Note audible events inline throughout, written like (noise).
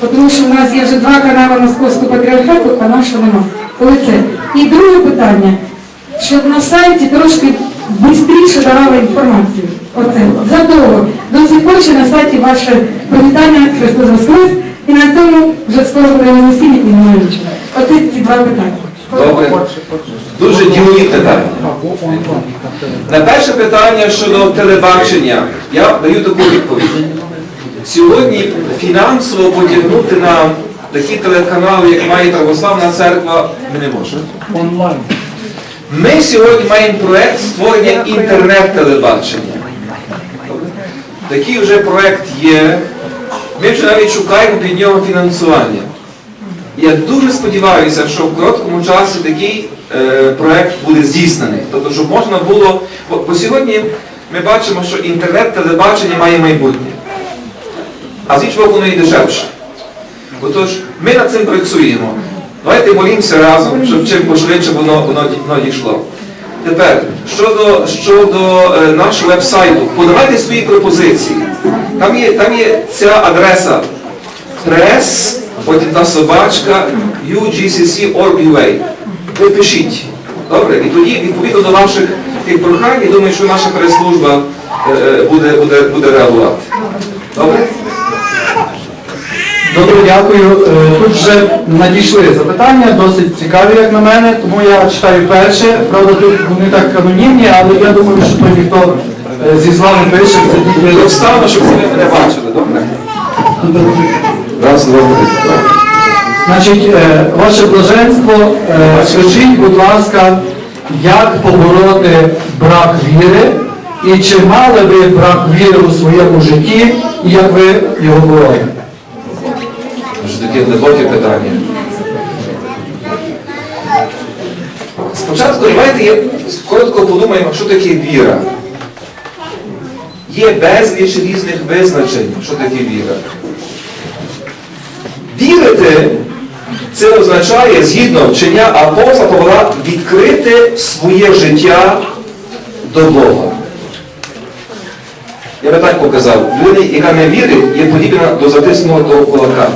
Тому що в нас є вже два канали Московського патріархату, а нашого нема. Коли це? І друге питання, щоб на сайті трошки швидше давали інформацію. Оце задовго. До сих пор ще на сайті ваше привітання Христос Воскрес, і на цьому вже скоро буде засіння і немає. Оце ці два питання. Добре. Дуже ділові питання. На перше питання щодо телебачення, я даю таку відповідь. Сьогодні фінансово потягнути на такі телеканали, як має Православна церква, ми не можемо. Онлайн. Ми сьогодні маємо проєкт створення інтернет-телебачення. Такий вже проєкт є. Ми вже навіть шукаємо під нього фінансування. Я дуже сподіваюся, що в короткому часі такий е, проєкт буде здійснений. Тобто, щоб можна було. Бо, сьогодні ми бачимо, що інтернет-телебачення має майбутнє. А з іншого боку, і дешевше. Отож, ми над цим працюємо. Давайте молімося разом, щоб чим пошвидше воно, воно, воно дійшло. Тепер, щодо, щодо е, нашого веб-сайту, подавайте свої пропозиції. Там є, там є ця адреса press, потім та собачка, UGCC.org.ua. Ви пишіть. Добре? І тоді, відповідно до ваших тих прохань, я думаю, що наша прес-служба е, е, буде, буде, буде реагувати. Добре? Добре, дякую. Е, Тут вже надійшли запитання, досить цікаві, як на мене, тому я читаю перше. Правда, тут вони так анонімні, але я думаю, що той ніхто е, зі не пише, це встану, щоб ви мене бачили, добре? Раз, два, три. Значить, е, ваше блаженство, скажіть, будь ласка, як побороти брак віри і чи мали ви брак віри у своєму житті і як ви його бороли? Дуже таке глибоке питання. Спочатку давайте коротко подумаємо, що таке віра. Є безліч різних визначень, що таке віра. Вірити це означає, згідно вчення апостола Павла, відкрити своє життя до Бога. Я би так показав, людина, яка не вірить, є подібна до затиснутого кулака.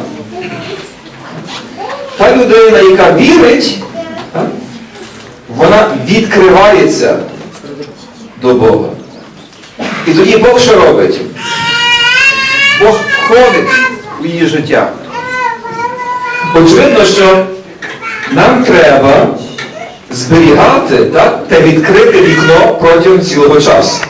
Та людина, яка вірить, вона відкривається до Бога. І тоді Бог що робить? Бог входить у її життя. Очевидно, що нам треба зберігати так, те відкрите вікно протягом цілого часу.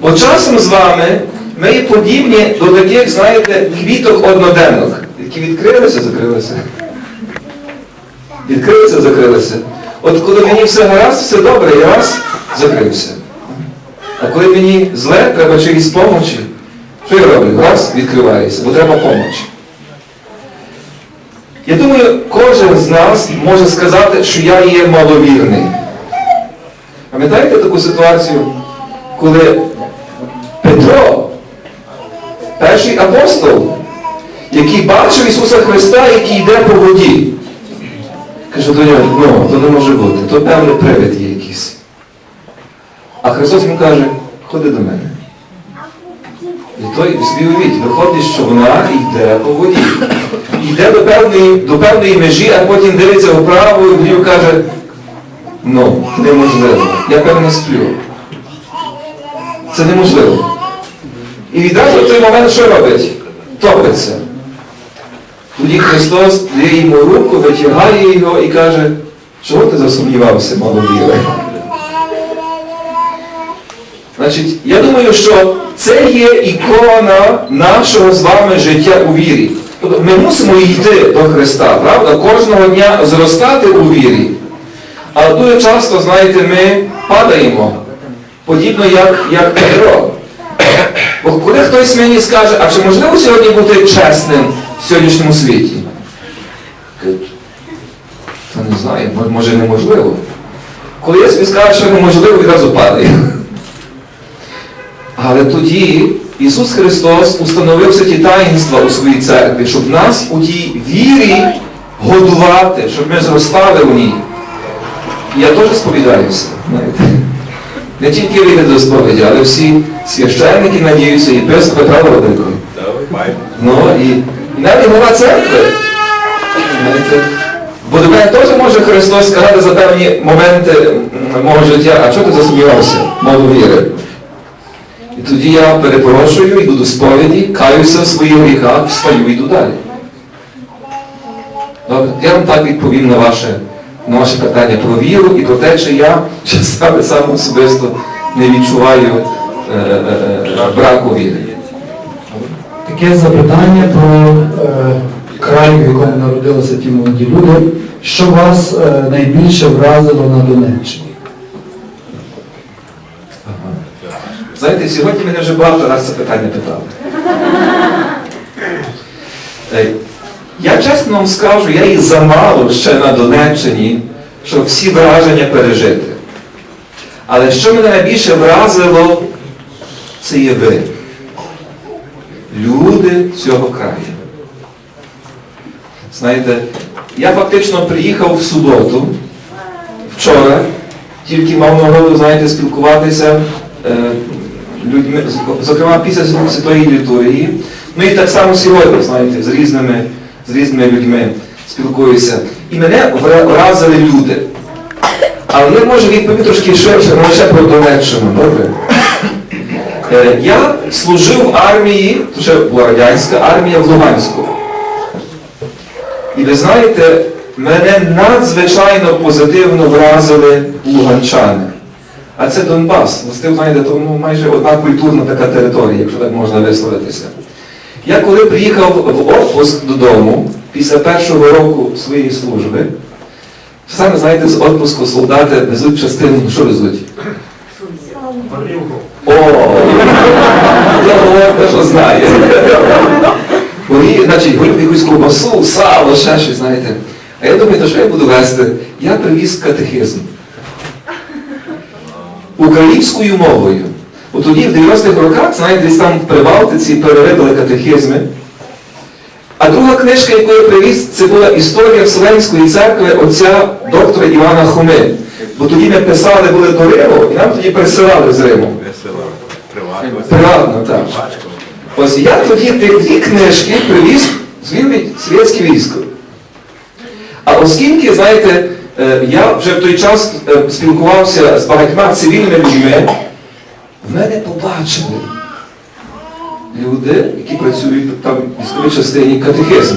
Бо часом з вами ми подібні до таких, знаєте, квіток одноденок, які відкрилися, закрилися. Відкрилися, закрилися. От коли мені все гаразд, все добре, я раз закрився. А коли мені зле, треба чиїсь помочі, що я роблю? Раз, відкриваюся, бо треба помочі. Я думаю, кожен з нас може сказати, що я є маловірний. Пам'ятаєте таку ситуацію, коли Петро, перший апостол, який бачив Ісуса Христа, який йде по воді, каже до нього, ну, то не може бути, то певний привид є якийсь. А Христос йому каже, ходи до мене. І той собі уявіть, виходить, що вона йде по воді. Йде до певної, до певної межі, а потім дивиться вправо і вліво каже, ну, неможливо, я певно сплю. Це неможливо. І відразу в той момент що робить? Топиться. Тоді Христос дає йому руку, витягає його і каже, чого ти засумнівався, маловіре? Значить, я думаю, що це є ікона нашого з вами життя у вірі. Тобто ми мусимо йти до Христа, правда? Кожного дня зростати у вірі. Але дуже часто, знаєте, ми падаємо, подібно як, як Петро. Бо коли хтось мені скаже, а чи можливо сьогодні бути чесним в сьогоднішньому світі? Та не знаю, може неможливо. Коли я собі скажу, що неможливо, відразу падаю. Але тоді Ісус Христос установив ті таїнства у своїй церкві, щоб нас у тій вірі годувати, щоб ми зростали у ній. І я теж сповідаюся. знаєте. Не тільки вийде до сповіді, але всі священники, надіюся, і без Петра Великого. Ну і Навіть голова церкви. Бо до мене теж може Христос сказати за певні моменти мого життя, а чого ти засумнівався, мало віри? І тоді я перепрошую, йду до сповіді, каюся в своїх гріхах, встаю і йду далі. Добре, я вам так відповім на ваше, на ваше питання про віру і про те, чи я часами сам особисто не відчуваю е, е, е, браку віри. Таке запитання про е, край, в якому народилися ті молоді люди. Що вас е, найбільше вразило на Донеччині? Знаєте, сьогодні мене вже багато раз це питання питали. Е, Я чесно вам скажу, я і замало ще на Донеччині, щоб всі враження пережити. Але що мене найбільше вразило, це є ви. Люди цього краю. Знаєте, я фактично приїхав в суботу, вчора, тільки мав нагоду, знаєте, спілкуватися е, людьми, зокрема після Святої літургії. Ну і так само сьогодні, знаєте, з різними, з різними людьми спілкуюся. І мене вразили люди. Але я можу відповісти трошки ширше, не лише про Донеччину, добре? Е, Я служив в армії, ще була радянська армія в Луганську. І ви знаєте, мене надзвичайно позитивно вразили луганчани. А це Донбас. Ви знаєте, то ну, майже одна культурна така територія, якщо так можна висловитися. Я коли приїхав в отпуск додому після першого року своєї служби, саме знаєте, з отпуску солдати везуть частину, що везуть? О, я говорю, те, що знає. Горі, значить, горів якусь ковбасу, сало, ще щось, знаєте. А я думаю, то що я буду вести? Я привіз катехизм. Українською мовою. От тоді в 90-х роках, знаєте, десь там в Прибалтиці перевидали катехизми. А друга книжка, яку я привіз, це була історія Вселенської церкви отця доктора Івана Хоми. Бо тоді ми писали були до Риму, і нам тоді присилали з Риму. Приватно. Так. Ось я тоді дві книжки привіз звів світське військо. А оскільки, знаєте, е, я вже в той час е, спілкувався з багатьма цивільними людьми, в мене побачили люди, які працюють там в військовій частині катехизм.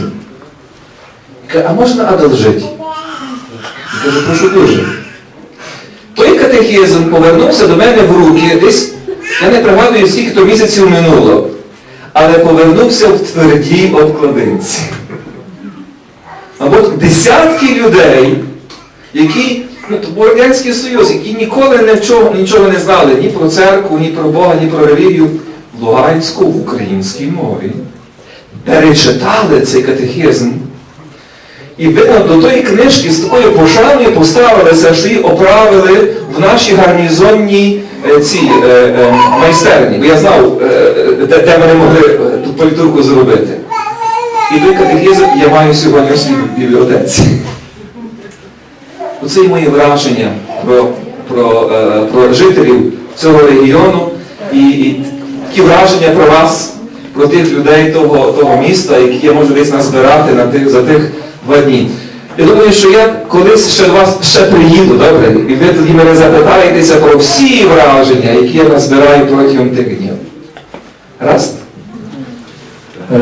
А можна одолжити? Я кажу, прошу дуже. Той катехизм повернувся до мене в руки десь, я не пригадую, скільки то місяців минуло, але повернувся в твердій обкладинці. Або десятки людей, які, ну, то був Союз, які ніколи не вчого, нічого не знали ні про церкву, ні про Бога, ні про релігію, в Луганську, в українській мові, перечитали цей катехизм. І видно, до тої книжки з такою пошаною поставилися, що її оправили в нашій гарнізонній е, цій е, е, майстерні. Бо я знав, е, де, де вони могли е, ту політурку зробити. І той катехізм я маю сьогодні у своїй бібліотеці. Оце і мої враження про, про, е, про жителів цього регіону і, і такі враження про вас, про тих людей того, того міста, які я можу десь назбирати на тих, за тих два дні. Я думаю, що я колись ще до вас ще приїду, добре? І ви тоді мене запитаєтеся про всі враження, які я назбираю протягом тих днів. Раз? Е,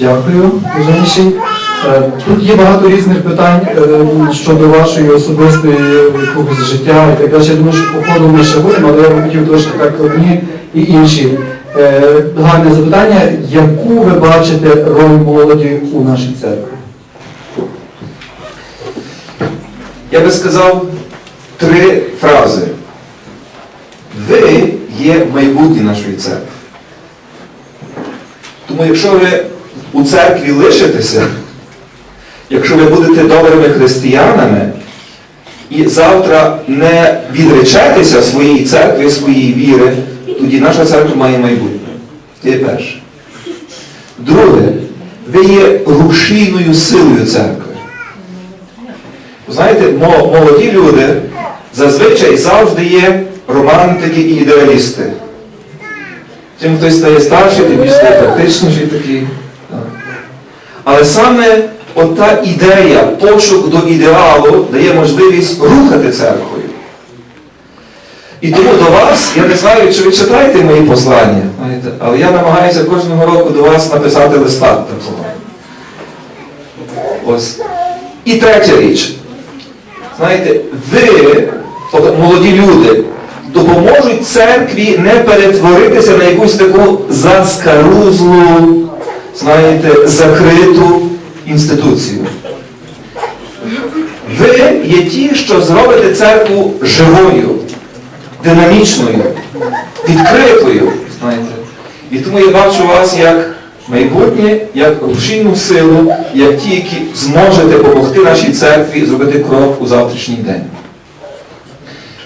Дякую, Женші. Е, Тут є багато різних питань е, щодо вашої особистої якогось життя і так далі. Я думаю, що по ходу ми ще будемо, але я б хотів трошки так одні і інші. Е, Гарне запитання. Яку ви бачите роль молоді у нашій церкві? Я би сказав три фрази. Ви є майбутнє нашої церкви. Тому якщо ви у церкві лишитеся, якщо ви будете добрими християнами і завтра не відречетеся своєї церкви, своєї віри, тоді наша церква має майбутнє. Це перше. Друге, ви є рушійною силою церкви. Знаєте, молоді люди зазвичай завжди є романтики і ідеалісти. Чим хтось стає старший, тим більш стає практичніший такий. Але саме ота ідея, пошук до ідеалу дає можливість рухати церквою. І тому до вас, я не знаю, чи ви читаєте мої послання, але я намагаюся кожного року до вас написати листа такого. Ось. І третя річ. Знаєте, ви, от молоді люди, допоможуть церкві не перетворитися на якусь таку заскарузлу, знаєте, закриту інституцію. Ви є ті, що зробите церкву живою, динамічною, відкритою. Знаєте. І тому я бачу вас як майбутнє, як рушійну силу, як ті, які зможете допомогти нашій церкві зробити крок у завтрашній день.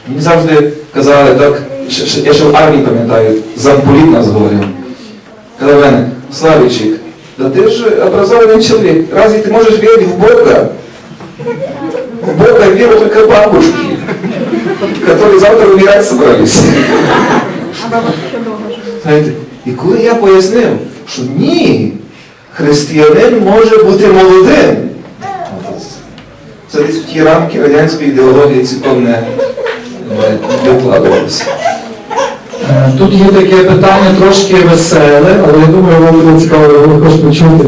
Мені завжди казали, так, ще- ще- я ще в армії пам'ятаю, замполіт нас говорив. Казав мене, Славічик, да ти ж образованный человек, разве ты можешь верить в Бога? В Бога верят только бабушки, которые завтра умирать собрались. Знаєте, і коли я пояснив, що ні, християнин може бути молодим. Це десь в ті рамки радянської ідеології цілком не, вкладалося. Е, Тут є таке питання трошки веселе, але я думаю, вам буде цікаво його також почути.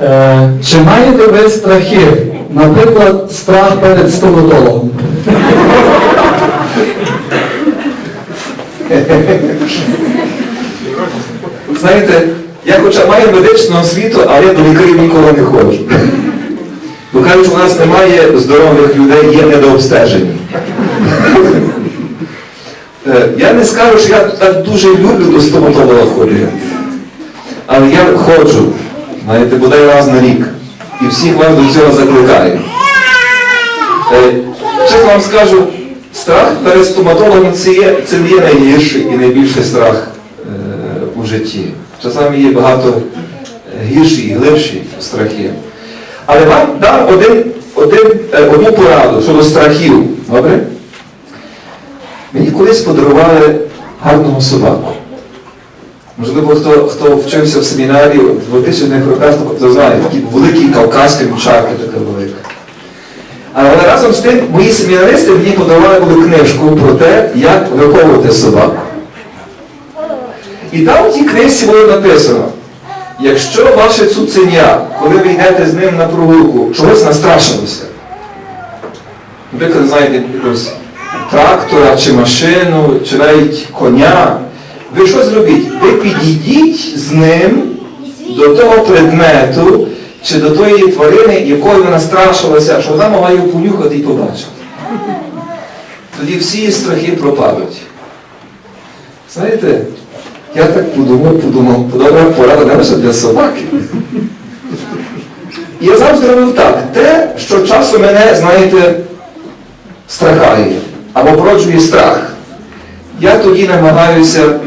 Е, Чи маєте ви страхи? Наприклад, страх перед стоматологом. (laughs) Знаєте, я хоча маю медичну освіту, але до лікарів ніколи не ходжу. Бо кажуть, у нас немає здорових людей, є недообстежені. Е, Я не скажу, що я так дуже люблю до стоматолога ходити. Але я ходжу, знаєте, бодай раз на рік. І всіх вас до цього закликаю. Чесно вам скажу, страх перед стоматологом це, є, це не є найгірший і найбільший страх у житті. Часами є багато е, гірші і глибші страхи. Але вам дам один, один, е, одну пораду щодо страхів. Добре? Мені колись подарували гарного собаку. Можливо, хто, хто вчився в семінарі в 2000-х роках, то знає, такі великі кавказькі мчарки така велика. Але разом з тим мої семінаристи мені подавали були книжку про те, як виховувати собаку. І там в тій книжці було написано, якщо ваше цуценя, коли ви йдете з ним на прогулку, чогось настрашилося, наприклад, знаєте, якогось трактора чи машину, чи навіть коня, ви що зробіть? Ви підійдіть з ним до того предмету чи до тої тварини, якою вона страшилася, що вона могла його понюхати і побачити. Тоді всі страхи пропадуть. Знаєте, я так подумав, подумав, добра порада лише для собаки. І я завжди робив так, те, що часом мене, знаєте, страхає або породжує страх, я тоді намагаюся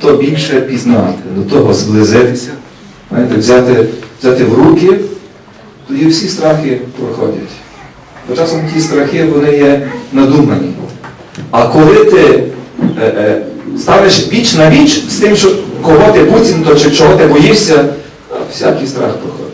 то більше пізнати, до того зблизитися, знаєте, взяти, взяти в руки, тоді всі страхи проходять. Бо часом ті страхи, вони є надумані. А коли ти е, е, ставиш віч на віч з тим, що кого ти буцімто чи чого ти боїшся, всякий страх проходить.